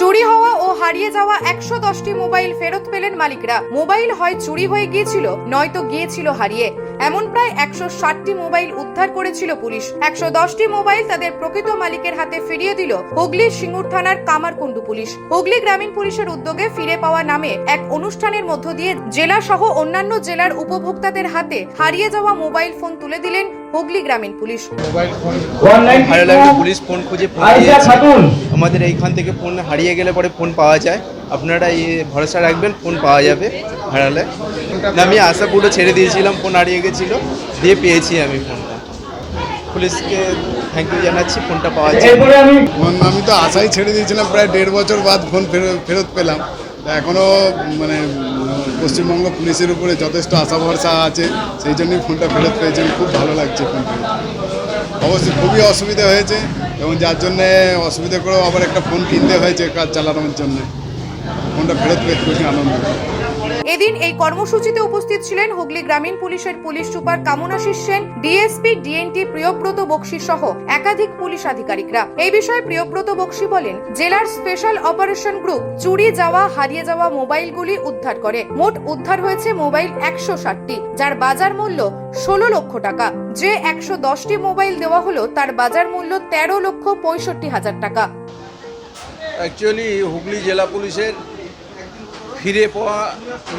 চুরি হওয়া ও হারিয়ে যাওয়া একশো দশটি মোবাইল ফেরত পেলেন মালিকরা। মোবাইল হয় চুরি হয়ে গিয়েছিল, নয়তো গিয়েছিল হারিয়ে। এমন প্রায় একশো ষাটটি মোবাইল উদ্ধার করেছিল পুলিশ। একশো দশটি মোবাইল তাদের প্রকৃত মালিকের হাতে ফিরিয়ে দিল হুগলি সিঙ্গুর থানার কামারকুণ্ডু পুলিশ। হুগলি গ্রামীণ পুলিশের উদ্যোগে ফিরে পাওয়া নামে এক অনুষ্ঠানের মধ্য দিয়ে জেলা সহ অন্যান্য জেলার উপভোক্তাদের হাতে হারিয়ে যাওয়া মোবাইল ফোন তুলে দিলেন হুগলি গ্রামীণ পুলিশ। মোবাইল ফোন ভালো লাগল পুলিশ ফোন খুঁজে ফোন দিয়েছে আমাদের এইখান থেকে ফোন হারিয়ে গেলে পরে ফোন পাওয়া যায়। আপনারা এই ভরসা রাখবেন ফোন পাওয়া যাবে হারালে আমি আশা পুরো ছেড়ে দিয়েছিলাম ফোন হারিয়ে গেছিল। দিয়ে পেয়েছি আমি ফোনটা পুলিশকে থ্যাংক ইউ জানাচ্ছি ফোনটা পাওয়া যায়। ফোন আমি তো আশাই ছেড়ে দিয়েছিলাম প্রায় দেড় বছর বাদ ফোন ফেরত ফেরত পেলাম। এখনও মানে পশ্চিমবঙ্গ পুলিশের উপরে যথেষ্ট আশা ভরসা আছে, সেই জন্যই ফোনটা ফেরত পেয়েছেন খুব ভালো লাগছে ফোন অবশ্যই খুবই অসুবিধা হয়েছে এবং যার জন্যে অসুবিধা করেও আবার একটা ফোন কিনতে হয়েছে কাজ চালানোর জন্য। ফোনটা ফেরত পেয়ে খুবই আনন্দ এদিন এই কর্মসূচিতে উপস্থিত ছিলেন হুগলি গ্রামীণ পুলিশের police super Kamanashis Sen, DSP, DNT Priyabrata Bakshi সহ একাধিক পুলিশ আধিকারিকরা। এই বিষয়ে প্রিয়ব্রত বক্সি বলেন, জেলার স্পেশাল অপারেশন গ্রুপ চুরি যাওয়া, হারিয়ে যাওয়া মোবাইলগুলি উদ্ধার করে। মোট উদ্ধার হয়েছে মোবাইল একশো ষাটটি, যার বাজার মূল্য ষোলো লক্ষ টাকা। যে একশো দশটি মোবাইল দেওয়া হলো, তার বাজার মূল্য তেরো লক্ষ পঁয়ষট্টি হাজার টাকা। অ্যাকচুয়ালি হুগলি জেলা পুলিশের ফিরে পাওয়া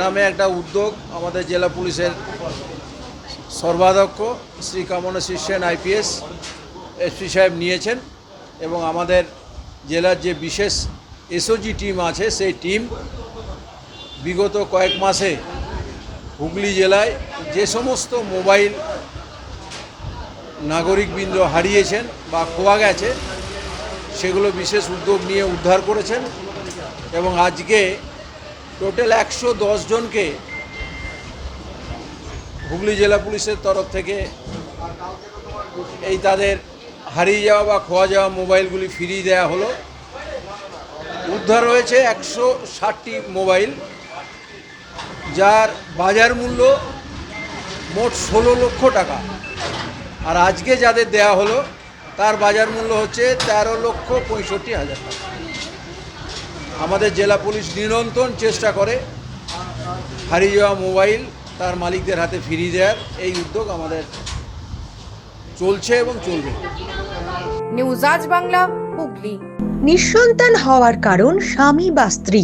নামে একটা উদ্যোগ আমাদের জেলা পুলিশের সর্বাধ্যক্ষ শ্রী কামনা সেন আইপিএস এসপি সাহেব নিয়েছেন এবং আমাদের জেলার যে বিশেষ এসওজি টিম আছে, সেই টিম বিগত কয়েক মাসে হুগলি জেলায় যে সমস্ত মোবাইল নাগরিকবৃন্দ হারিয়েছেন বা খোয়া গেছে, সেগুলো বিশেষ উদ্যোগ নিয়ে উদ্ধার করেছেন এবং আজকে টোটাল একশো জনকে হুগলি জেলা পুলিশের তরফ থেকে এই তাদের হারিয়ে যাওয়া বা খোয়া যাওয়া মোবাইলগুলি ফিরিয়ে দেওয়া হলো। উদ্ধার হয়েছে একশো ষাটটি মোবাইল, যার বাজার মূল্য মোট ষোলো লক্ষ টাকা। আর আজকে যাদের দেয়া হলো, তার বাজার মূল্য হচ্ছে তেরো লক্ষ পঁয়ষট্টি হাজার টাকা। আমাদের জেলা পুলিশ নিরন্তর চেষ্টা করে হারিয়ে যাওয়া মোবাইল তার মালিকদের হাতে ফিরিয়ে দেওয়ার এই উদ্যোগ আমাদের চলছে এবং চলবে। নিউজ আজ বাংলা হুগলি। নিঃসন্তান হওয়ার কারণ স্বামী বা স্ত্রী।